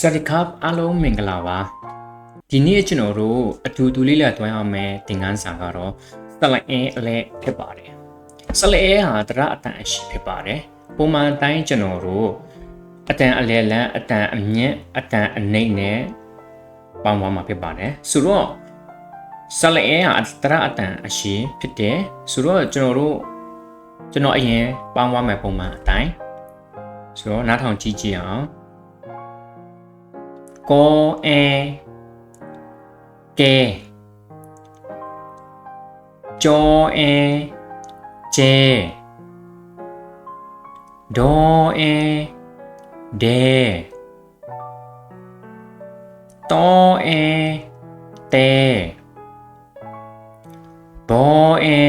စတကပ်အားလုံးမင်္ဂလာပါဒီနေ့ကျွန်တော်တို့အတူတူလေးလက်သွင်းအောင်မယ်သင်ခန်းစာကတော့ဆက်လက်အဲအလဲဖြစ်ပါတယ်ဆက်လက်အဲဟာတရအတန်အရှိဖြစ်ပါတယ်ပုံမှန်တိုင်းကျွန်တော်တို့အတန်အလဲလန်းအတန်အမြင့်အတန်အနှိမ့်နဲ့ပေါင်းသွားမှာဖြစ်ပါတယ်ဆိုတော့ဆက်လက်အဲဟာတရအတန်အရှိဖြစ်တယ်ဆိုတော့ကျွန်တော်တို့ကျွန်တော်အရင်ပေါင်းသွားမယ်ပုံမှန်အတိုင်းဆိုတော့နားထောင်ကြည့်ကြည့်အောင် ကိုအဲကဲကျော်အဲကျဲဒေါ်အဲဒဲတောအဲတဲဘောအဲ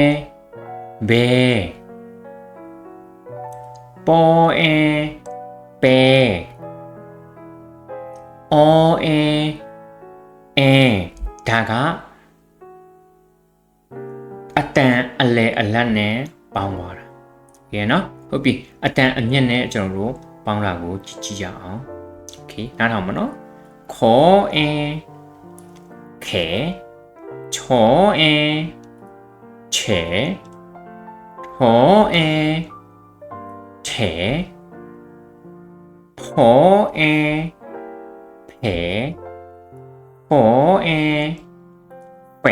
ဘဲပေါ်အဲပဲ အော်အဲအဲဒါကအတန်အလဲအလတ်နဲ့ပေါင်းသွားတာ။ကဲနော်ဟုတ်ပြီအတန်အမြင့်နဲ့ကျွန်တော်တို့ပေါင်းတာကိုကြည့်ကြည့်ရအောင်။ Okay နားထောင်မနော်။ခေါ်အဲခဲချောအဲချေထောအဲထဲဖောအဲแผหอแอแป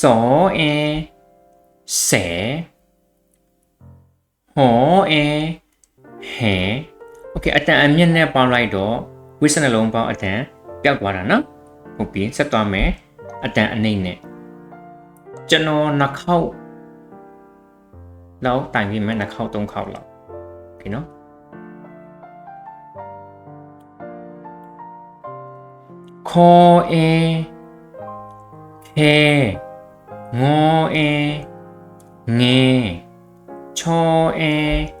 สอแอแสหอแอแหโอเคအတန်အမြင့်နဲ့ပေါင်းလိုက်တော့ဝိစနှလုံးပေါင်းအတန်ပျောက်သွားတာနော်ဟုတ်ပြီဆက်သွားမယ်အတန်အနှိမ့်နဲ့ကျွန်တော်နှစ်ခေါက်လောက်တိုင်ပြီးမယ်နှစ်ခေါက်သုံးခေါက်လောက်โอเคနော် 코에 해 모에 네 초에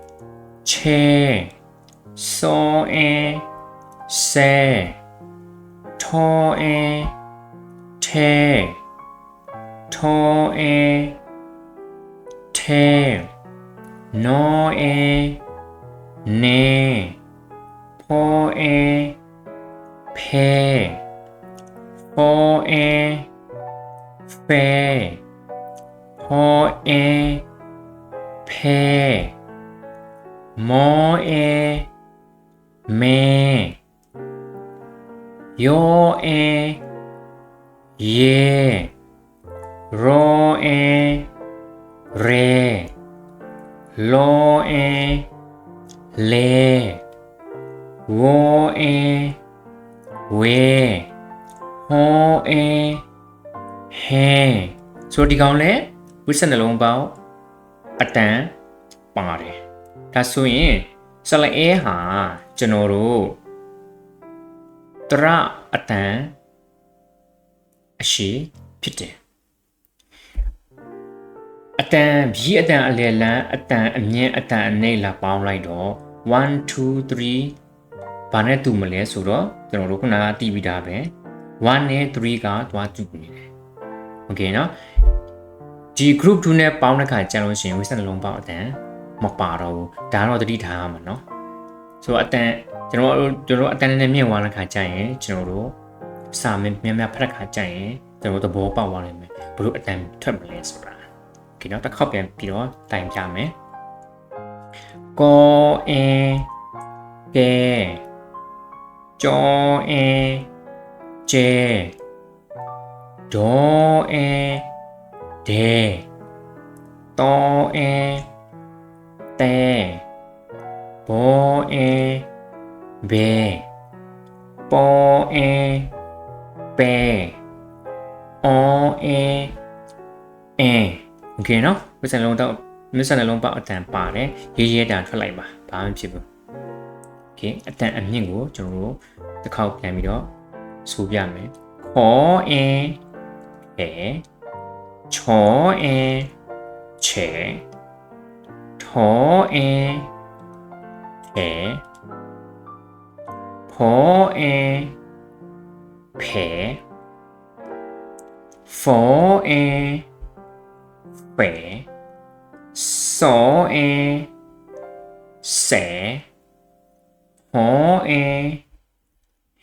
채 소에 세 토에 태 토에 태 노에 네 포에 폐. ချောအဲချဲစောအဲဆဲထောအဲထဲထောအဲထဲနောအဲနေဖောအဲဖဲ for a fair for a pair more a me your a yeah ro a re lo a le wo a we ဟောအဲဟဲဆိုဒီကောင်လဲဝိစနှလုံးပေါင်းအတန်ပါတယ်ဒါဆိုရင်ဆလအဲဟာကျွန်တော်တို့တရအတန်အရှိဖြစ်တယ်အတန်ဘီအတန်အလယ်လန်းအတန်အမြင့်အတန်အနှိမ့်လာပေါင်းလိုက်တော့1 2 3ဘာနဲ့တူမလဲဆိုတော့ကျွန်တော်တို့ခုနကတီးပြီးသားပဲ1 နဲ့3ကသွားတူနေတယ်။ Okay เนาะဒီ group 2နဲ့ပေါင်းတဲ့ခါကျန်လို့ရှိရင်ဝိစနှလုံးပေါင်းအတန်မပါတော့ဘူး။ဒါတော့သတိထားရမှာเนาะ။ဆိုတော့အတန်ကျွန်တော်တို့ကျွန်တော်အတန်နဲ့မြင့်သွားတဲ့ခါကျရင်ကျွန်တော်တို့စာမများများဖတ်တဲ့ခါကျရင်ကျွန်တော်သဘောပေါက်သွားနိုင်မယ်။ဘလို့အတန်ထွက်မလဲဆိုတာ။ Okay เนาะတစ်ခေါက်ပြန်ပြီးတော့တိုင်ပြမယ်။ကောအင်းကဲကြောအင်း ကျဲဒေါ်အဲဒဲတောအဲတဲဘောအဲဘဲပေါ်အဲပဲအော်အဲအဲโอเคเนาะမစံလုံးတော့မစံလုံးပေါ့အတန်ပါတယ်ရေးရဲတာထွက်လိုက်ပါဘာမှဖြစ်ဘူးโอเคအတန်အမြင့်ကိုကျွန်တော်တို့တစ်ခေါက်ပြန်ပြီးတော့ ဆိုပြမယ်ခေါ်အင်းအဲချောအင်းချေထောအင်းအဲဖောအင်းဖဲဖောအင်းပဲစောအင်းဆဲဟဟောအဲ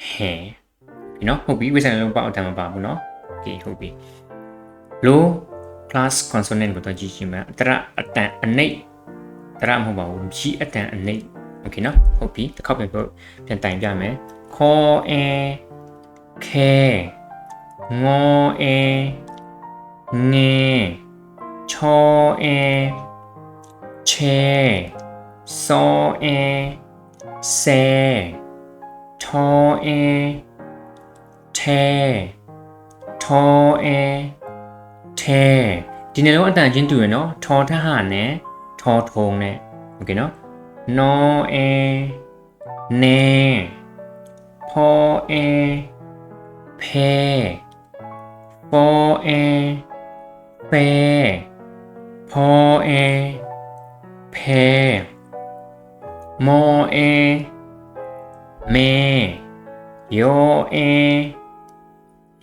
ဟဲဒီ နော်ဟုတ်ပြီဝိဆိုင်လုံးပေါ့အတန်မပါဘူးနော်โอเคဟုတ်ပြီ low class consonant ကိုတော့ကြည့်ရှင်းမယ်တရအတန်အနှိပ်တရမဟုတ်ပါဘူးဖြီအတန်အနှိပ်โอเคနော်ဟုတ်ပြီတစ်ခေါက်ပြန်ပြောပြန်တိုင်ပြမယ်ခေါ်အဲခဲငေါ်အဲငဲချောအဲချဲစောအဲဆဲထော အဲထဲထောအဲထဲဒီနေ့လုံးအတန်ချင်းတူရနော်ထောထဟနဲ့ထောထုံနဲ့โอเคနော်နောအဲနဲဖောအဲဖဲဖောအဲဖဲဖောအဲဖဲမောအဲမဲယော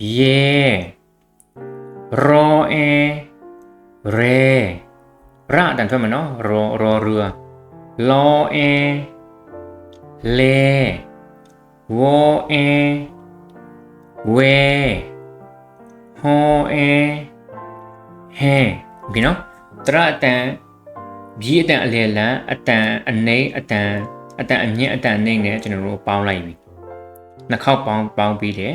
အဲယေရောအဲရေရအတန်ထွက်မယ်နော်ရောရောရူလောအဲလေဝေါအဲဝဲဟောအဲဟဲဒီနော်တရအတန်ဘီအတန်အလေလန်အတန်အနေအတန်အတန်အမြင့်အတန်နေနဲ့ကျွန်တော်တို့ပေါင်းလိုက်ပြီနှစ်ခေါက်ပေါင်းပေါင်းပြီးတယ်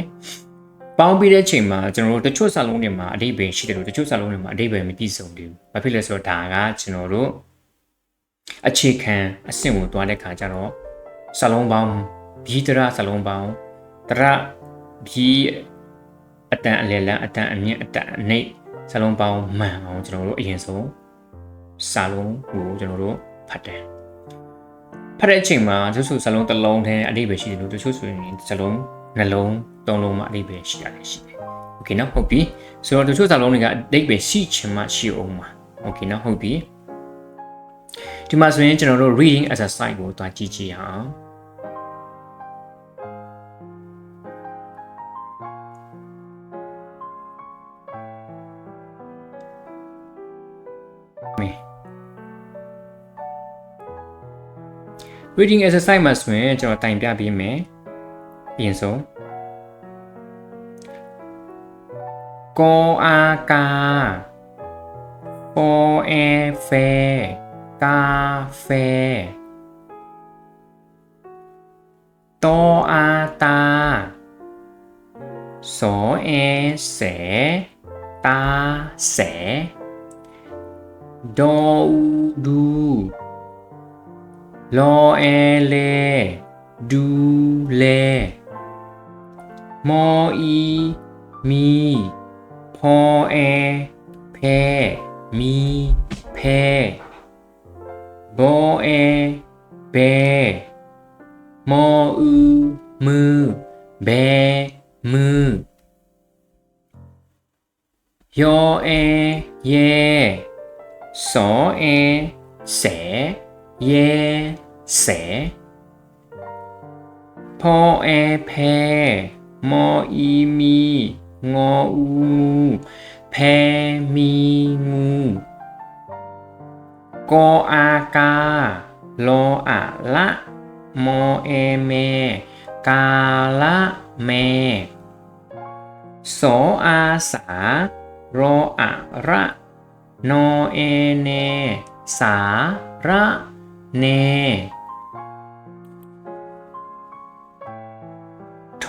ပေါင်းပြီးတဲ့ချိန်မှာကျွန်တော်တို့တချို့စာလုံးတွေမှာအဓိပ္ပာယ်ရှိတယ်လို့တချို့စာလုံးတွေမှာအဓိပ္ပာယ်မပြည့်စုံသေးဘူး။ဘာဖြစ်လဲဆိုတော့ဒါကကျွန်တော်တို့အခြေခံအဆင့်ကိုတွားတဲ့ခါကျတော့စာလုံးပေါင်းဘီတရစာလုံးပေါင်းတရဘီအတန်အလယ်လန်အတန်အမြင့်အတန်အနှိပ်စာလုံးပေါင်းမှန်အောင်ကျွန်တော်တို့အရင်ဆုံးစာလုံးကိုကျွန်တော်တို့ဖတ်တယ်ဖတ်တဲ့အချိန်မှာတချို့စာလုံးတစ်လုံးတည်းအဓိပ္ပာယ်ရှိတယ်လို့တချို့ဆိုရင်စာလုံး နှလုံးသုံးလုံးမှအဓိပ္ပာယ်ရှိရတယ်ရှိတယ်။ Okay နော်ဟုတ်ပြီ။ဆိုတော့တချို့စာလုံးတွေကအဓိပ္ပာယ်ရှိချင်မှရှိအောင်ပါ။ Okay နော်ဟုတ်ပြီ။ဒီမှာဆိုရင်ကျွန်တော်တို့ reading exercise ကိုသွားကြည့်ကြည့်အောင်။ reading exercise မှာဆိုရင်ကျွန်တော်တိုင်ပြပေးမယ်။ pienso โกอากาโอเอเฟกาเฟโตอาตาโสเอเสตาเสโดอูดูโลเอเลดูเล အရင်ဆုံးကောအာကာပေါ်အဲဖဲကာဖဲတောအာတာစောအဲဆဲတာဆဲဒေါ်ဒူလောအဲလေဒူလေ มออีมี งออูงูแพมีงูกออากาลออะละมอเอเม กาละแมสออาสารออะระ นอเอเน สาระเน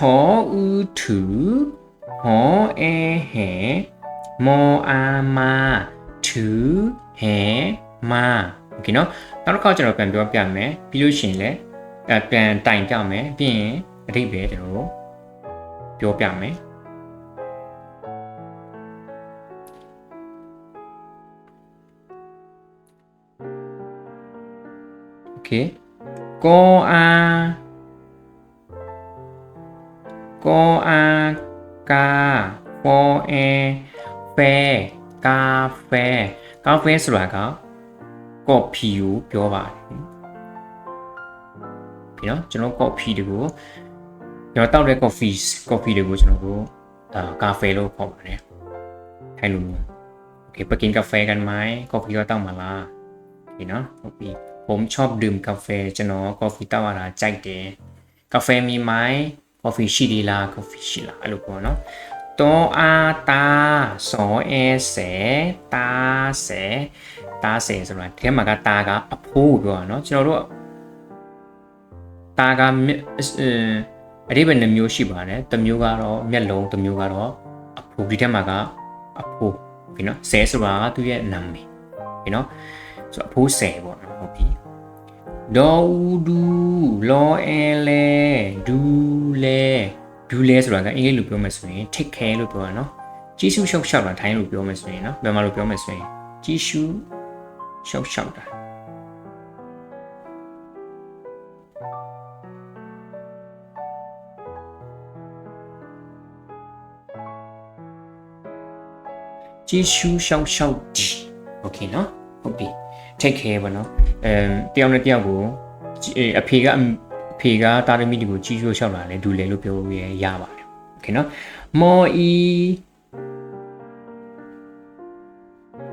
ထောဥထုဟောအဲဟဲမောအာမာထုဟဲမာโอเคเนาะနောက်တစ်ခါကျွန်တော်ပြန်ပြောပြမယ်ပြီးလို့ရှိရင်လည်းပြန်တိုင်ပြမယ်ပြီးရင်အဓိပ္ပာယ်ကျွန်တော်တို့ပြောပြမယ် okay ကောအာ ကောအာကာဖောအဲဖဲကာဖဲကာဖဲဆိုတာကကော်ဖီကိုပြောပါတယ်ပြီနော်ကျွန်တော်ကော်ဖီတွေကိုကျွန်တော်တောက်တဲ့ coffee coffee တွေကိုကျွန်တော်တို့အာကာဖေလို့ခေါ်ပါတယ်ထိုင်လို့โอเคပကင်ကาแฟกันไหม coffee ก็ต้องมาละโอเคเนาะဟုတ်ပြီ ผมชอบดื่มกาแฟကျွန်တော် coffee တောက်ရတာကြိုက်တယ်กาแฟมีไหม coffee ရှိသေးလား coffee ရှိလားအဲ့လိုပေါ့နော်တောအာတာစောအဲဆဲတာဆဲတာဆဲဆိုတာဒီမှာကတာကအဖိုးပြောတာနော်ကျွန်တော်တို့တာကမျက်အဒီဘယ်နှမျိုးရှိပါတယ်တစ်မျိုးကတော့မျက်လုံးတစ်မျိုးကတော့အဖိုးဒီထက်မှာကအဖိုးပြီနော်ဆဲဆိုတာကသူ့ရဲ့နာမည်ပြီနော်ဆိုတော့အဖိုးဆဲပေါ့နော်ဟုတ်ပြီ ဒေါ်ဦးဒူလောအဲလေဒူလေဒူလေဆိုတာကအင်္ဂလိပ်လိုပြောမယ်ဆိုရင် take care လို့ပြောတာနော်ကြီးစုရှောက်ရှောက်တာထိုင်းလိုပြောမယ်ဆိုရင်နော်ဘယ်မှာလိုပြောမယ်ဆိုရင်ကြီးစုရှောက်ရှောက်တာကြီးစုရှောက်ရှောက်ဒီโอเคနော်ဟုတ်ပြီ take care ပါနော်အဲတယောက်နဲ့တယောက်ကိုအဖေကအဖေကတာရမီဒီကိုကြီးရွှေလျှောက်လာလဲဒူလေလို့ပြောရရပါတယ်โอเคနော်မော်အီ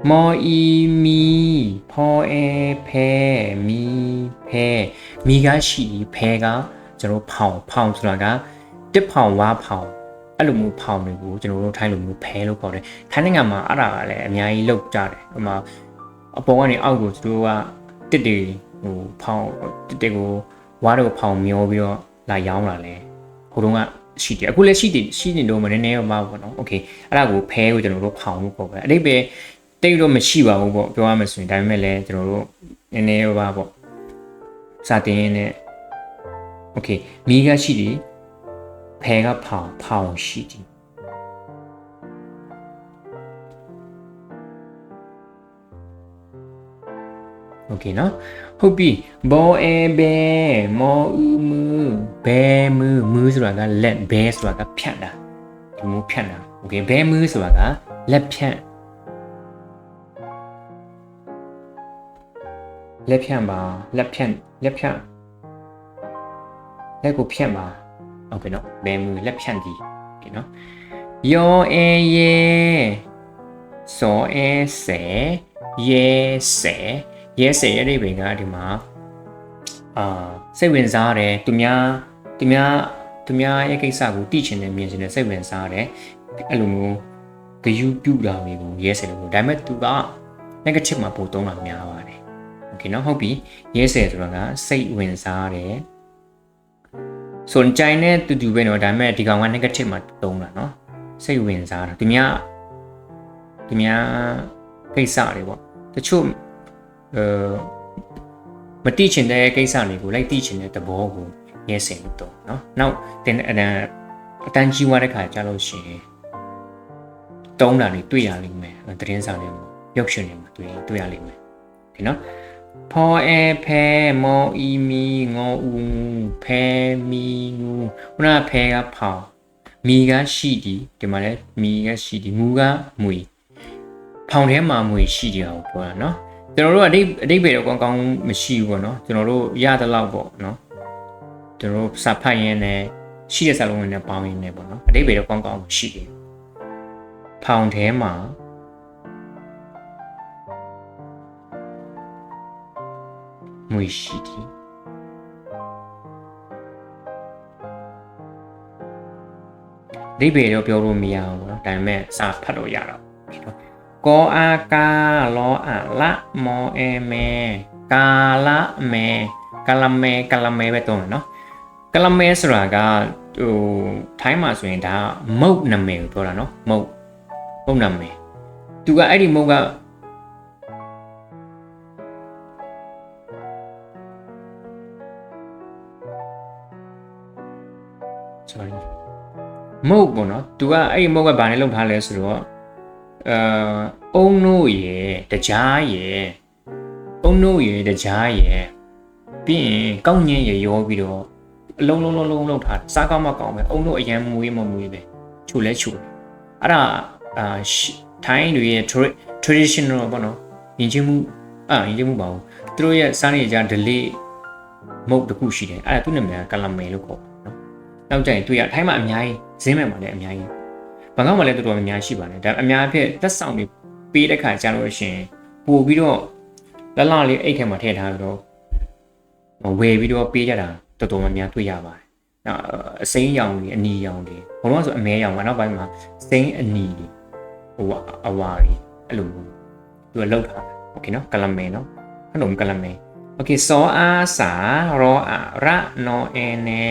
မော်အီမီဖောအဲဖဲမီဖဲမီကရှိဖဲကကျွန်တော်ဖောင်ဖောင်ဆိုတာကတစ်ဖောင်ဝါဖောင်အဲ့လိုမျိုးဖောင်တွေကိုကျွန်တော်တို့ထိုင်းလိုမျိုးဖဲလို့ခေါ်တယ်ထိုင်းနိုင်ငံမှာအဲ့ဒါကလည်းအများကြီးလောက်ကြတယ်ဟိုမှာ အပေါ်ကနေအောက်ကိုသူတို့ကတစ်တွေဟိုဖောင်တစ်တွေကိုဝါးတွေကိုဖောင်မျောပြီးတော့လာရောင်းလာလဲဟိုတုန်းကရှိတယ်အခုလည်းရှိတယ်ရှိနေတော့မနည်းနည်းတော့မှာပေါ့နော်โอเคအဲ့ဒါကိုဖဲကိုကျွန်တော်တို့ဖောင်လို့ပေါ့ပဲအဲ့ဒီပဲတိတ်တော့မရှိပါဘူးပေါ့ပြောရမယ်ဆိုရင်ဒါပေမဲ့လည်းကျွန်တော်တို့နည်းနည်းပါပေါ့စာတင်ရင်းနဲ့โอเคမီးကရှိတယ်ဖဲကဖောင်ဖောင်ရှိတယ် โอเคเนาะဟုတ်ပြီဘောအဲဘဲမောဥမူဘဲမူမူဆိုတာကလက်ဘဲဆိုတာကဖြတ်တာဒီမူဖြတ်တာโอเคဘဲမူဆိုတာကလက်ဖြတ်လက်ဖြတ်ပါလက်ဖြတ်လက်ဖြတ်လက်ကိုဖြတ်ပါโอเคเนาะဘဲမူလက်ဖြတ်ဒီโอเคเนาะယောအဲယေစောအဲဆဲယေဆဲ ရဲစေရဲ့အိဗေကဒီမှာအာစိတ်ဝင်စားတယ်သူများသူများသူများရဲ့ကိစ္စကိုသိချင်တယ်မြင်ချင်တယ်စိတ်ဝင်စားတယ်အဲ့လိုမျိုးဂယုပြုတာမျိုးရဲစေလို့ဒါပေမဲ့သူက negative မှာပို့သုံးတာများပါတယ်โอเคเนาะဟုတ်ပြီရဲစေဆိုတာကစိတ်ဝင်စားတယ်ส่วนใจနဲ့တူတူပဲเนาะဒါပေမဲ့ဒီကောင်က negative မှာသုံးတာเนาะစိတ်ဝင်စားတာသူများသူများကိစ္စတွေပေါ့တချို့အဲ မတိချင်တဲ့ကိစ္စတွေကိုလိုက်တိချင်တဲ့သဘောကိုရဲစင်လို့တော့เนาะနောက်တင်အတန်အတန်ကြီးွားတဲ့ခါကြာလို့ရှိရင်တုံးတာတွေတွေ့ရလိမ့်မယ်သတင်းစာတွေမှာရုပ်ရှင်တွေမှာတွေ့တွေ့ရလိမ့်မယ်ဒီเนาะဖောအဲဖဲမောအီမီငေါဦးဖဲမီငူခုနဖဲကဖောင်မီကရှိဒီဒီမှာလဲမီကရှိဒီငူကမွေဖောင်ထဲမှာမွေရှိတယ်အောင်ပြောတာเนาะ ကျွန်တော်တို့ကအတိတ်အတိတ်ပဲတော့ကောင်းကောင်းမရှိဘူးပေါ့နော်ကျွန်တော်တို့ရတဲ့လောက်ပေါ့နော်ကျွန်တော်တို့စာဖတ်ရင်းနဲ့ရှိတဲ့စာလုံးတွေနဲ့ပေါင်းရင်းနဲ့ပေါ့နော်အတိတ်ပဲတော့ကောင်းကောင်းမရှိတယ်ဖောင်ထဲမှာငွေရှိတယ်အတိတ်ပဲတော့ပြောလို့မရဘူးပေါ့နော်ဒါပေမဲ့စာဖတ်တော့ရတော့ကောအာကာလောအာလာ မောအမေကာလာမေကာလမေကာလမေပဲတော့နော်ကာလမေဆိုတာကဟိုထိုင်းမှာဆိုရင်ဒါမုတ်နာမည်ကိုပြောတာနော်မုတ်မုတ်နာမည်သူကအဲ့ဒီမုတ်က sorry မုတ်ပေါ့နော်သူကအဲ့ဒီမုတ်ကဘာနဲ့လုပ်ထားလဲဆိုတော့အာအုံ နို့ရယ်တကြားရယ်အုံနို့ရယ်တကြားရယ်ပြီးရင်ကောက်ညင်းရယ်ရောပြီးတော့အလုံးလုံးလုံးလုံးလုံးထားစားကောင်းမကောင်းပဲအုံနို့အရန်မွေးမမွေးပဲချိုလဲချိုအဲ့ဒါအာထိုင်းတွေရဲ့ traditional ပေါ့နော်ယဉ်ကျေးမှုအာယဉ်ကျေးမှုပါဘူးသူတို့ရဲ့စားနေကြ delay မုတ်တခုရှိတယ်အဲ့ဒါသူ့နာမည်ကကလမယ်လို့ခေါ်နော်နောက်ကျရင်တွေ့ရထိုင်းမှာအများကြီးဈေးမဲ့မှာလည်းအများကြီးဘန်ကောက်မှာလည်းတော်တော်များများရှိပါတယ်ဒါအများအဖြစ်သက်ဆောင်တွေ ပေးတဲ့ခါကြာလို့ရှိရင်ပို့ပြီးတော့လလလေးအိတ်ထဲမှာထည့်ထားပြီးတော့ ဝယ်ပြီးတော့ပေးကြတာတော်တော်များများတွေ့ရပါတယ်နောက်အစိမ်းရောင်တွေအနီရောင်တွေဘုံတော့ဆိုအမဲရောင်ကနောက်ပိုင်းမှာစိမ်းအနီတွေဟိုအဝါတွေအဲ့လိုသူကလောက်ထားတယ်โอเคနော်ကလမဲနော်အဲ့လိုကလမဲโอเคစောအားစာရောအရနောအနေ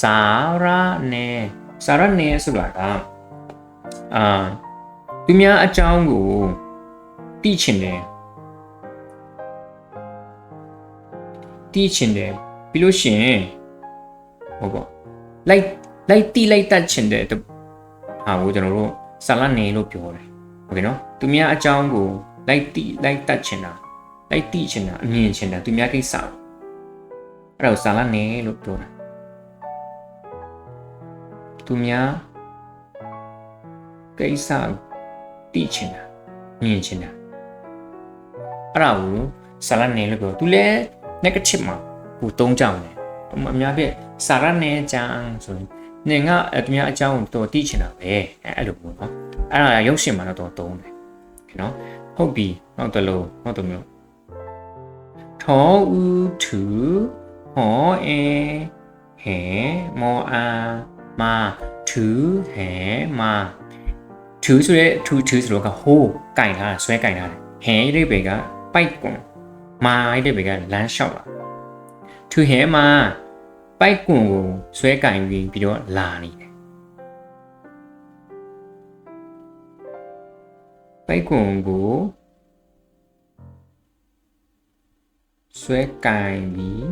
စာရနေစာရနေဆိုတာကအာ သူများအကြောင်းကိုသိချင်တယ်သိချင်တယ်ပြီးလို့ရှိရင်ဟောပေါ့လိုက်လိုက်တိလိုက်တတ်ချင်တဲ့ဟာကိုကျွန်တော်တို့ဆလာနေလို့ပြောတယ်ဟုတ်ကဲ့နော်သူများအကြောင်းကိုလိုက်တိလိုက်တတ်ချင်တာလိုက်တိချင်တာအမြင်ချင်တာသူများကိစ္စအဲ့ဒါကိုဆလာနေလို့ပြောတာသူများကိစ္စ တိချင်တာမြင်ချင်တာအဲ့ဒါကိုစာလနေလို့ပြောသူလဲ negative မှာကိုတုံးကြတယ်အများပြစာရနဲ့အကြောင်းဆိုရင်နေငါအတမအကြောင်းကိုတော်တိချင်တာပဲအဲအဲ့လိုပေါ့နော်အဲ့ဒါရုပ်ရှင်မှာတော့တော်တုံးတယ်နော်ဟုတ်ပြီနောက်တစ်လုံးနောက်တစ်မျိုးထောဥထုဟောအေဟဲမောအာမာထုဟဲမာ ထုဆိုရဲထုထုဆိုတော့ကဟိုးကင်ထားဆွဲကင်ထားတယ်ဟဲရိပ်ပေကပိုက်ကွန်မာရိပ်ပေကလမ်းလျှောက်လာထုဟဲမာပိုက်ကွန်ကိုဆွဲကင်ပြီးပြီးတော့လာနေတယ်ပိုက်ကွန်ကိုဆွဲကင်ပြီး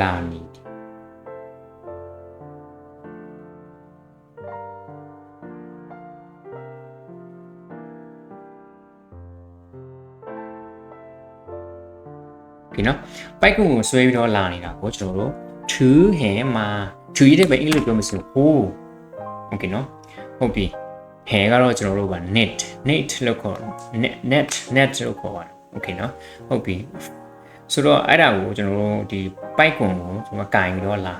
လာနေတယ် ဒီနော် bike ကိုဆွဲပြီးတော့လာနေတာကိုကျွန်တော်တို့ to him မှာ to ရေးတဲ့ပဲအင်္ဂလိပ်ပြောမရှိဘူး okay နော်ဟုတ်ပြီ hair ကတော့ကျွန်တော်တို့က net net လို့ခေါ် net net net လို့ခေါ်ပါတယ် okay နော်ဟုတ်ပြီဆိုတော့အဲ့ဒါကိုကျွန်တော်တို့ဒီ bike ကိုကျွန်တော်ကင်ပြီးတော့လာ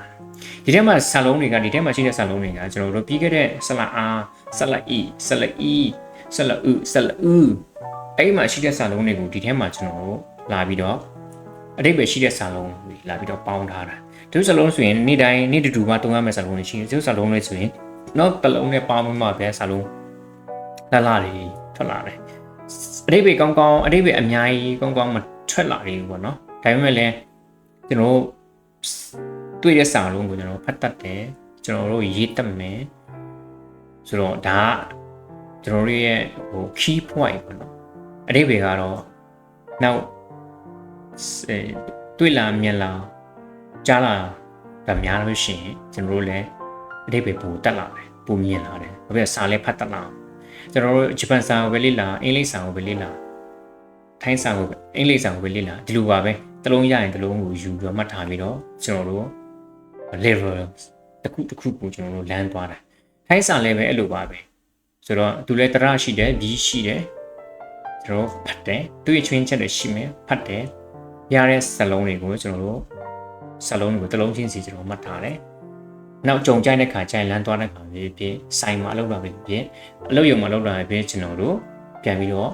ဒီထဲမှာဆာလုံးတွေကဒီထဲမှာရှိတဲ့ဆာလုံးတွေကကျွန်တော်တို့ပြီးခဲ့တဲ့ဆလာ R ဆလာ E ဆလာ E ဆလာ U ဆလာ U အဲ့ဒီမှာရှိတဲ့ဆာလုံးတွေကိုဒီထဲမှာကျွန်တော်တို့လာပြီးတော့ အတိတ်ပဲရှိတဲ့စာလုံးတွေလာပြီးတော့ပေါင်းထားတာဒီစာလုံးဆိုရင်နေ့တိုင်းနေ့တူတူမှတုံးရမယ့်စာလုံးတွေရှိတယ်ဒီစာလုံးတွေဆိုရင်နောက်တစ်လုံးနဲ့ပေါင်းပြီးမှပဲစာလုံးလာလာတွေထွက်လာတယ်အတိတ်ပဲကောင်းကောင်းအတိတ်ပဲအများကြီးကောင်းကောင်းမထွက်လာသေးဘူးပေါ့နော်ဒါပေမဲ့လည်းကျွန်တော်တို့တွေ့တဲ့စာလုံးကိုကျွန်တော်ဖတ်တတ်တယ်ကျွန်တော်တို့ရေးတတ်မယ်ဆိုတော့ဒါကကျွန်တော်တို့ရဲ့ဟို key point ပေါ့နော်အတိတ်ပဲကတော့နောက် တွေ့လာမြင်လာကြားလာတာများလို့ရှိရင်ကျွန်တော်တို့လည်းအတိတ်ပဲပိုတက်လာတယ်ပိုမြင်လာတယ်ဘာဖြစ်စာလည်းဖတ်တတ်လာကျွန်တော်တို့ဂျပန်စာကိုပဲလေ့လာအင်္ဂလိပ်စာကိုပဲလေ့လာထိုင်းစာကိုအင်္ဂလိပ်စာကိုပဲလေ့လာဒီလိုပါပဲတလုံးရရင်တလုံးကိုယူပြီးမှတ်ထားပြီးတော့ကျွန်တော်တို့ level တစ်ခုတစ်ခုကိုကျွန်တော်တို့လမ်းသွားတာထိုင်းစာလည်းပဲအဲ့လိုပါပဲဆိုတော့သူလည်းတရရှိတယ်ဒီရှိတယ်ကျွန်တော်ဖတ်တယ်သူ့ရဲ့ချွင်းချက်တွေရှိမယ်ဖတ်တယ် ရတဲ့စလုံးတွေကိုကျွန်တော်တို့စလုံးတွေကိုတစ်လုံးချင်းစီကျွန်တော်မှတ်ထားတယ်နောက်ကြုံကြိုက်တဲ့ခါကြိုင်လန်းသွားတဲ့ခါဖြစ်ဖြစ်ဆိုင်မှာအလုပ်လုပ်ဖြစ်ဖြစ်အလုပ်ရုံမှာလုပ်တာဖြစ်ကျွန်တော်တို့ပြန်ပြီးတော့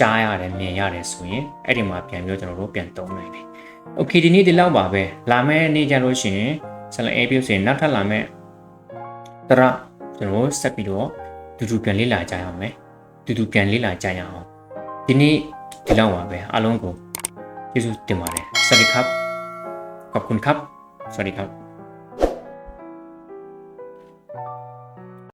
ကြားရတယ်မြင်ရတယ်ဆိုရင်အဲ့ဒီမှာပြန်ပြီးတော့ကျွန်တော်တို့ပြန်သုံးနိုင်တယ်။ Okay ဒီနေ့ဒီလောက်ပါပဲ။လာမယ့်နေ့ကျလို့ရှိရင်ဆလအေးပြုဆိုရင်နောက်ထပ်လာမယ့်တရကျွန်တော်တို့ဆက်ပြီးတော့တူတူပြန်လေ့လာကြရအောင်မယ်။တူတူပြန်လေ့လာကြရအောင်။ဒီနေ့ဒီလောက်ပါပဲအားလုံးကို ที่สุดเต็มมาเลยสวัสดีครับ ขอบคุณครับ สวัสดีครับ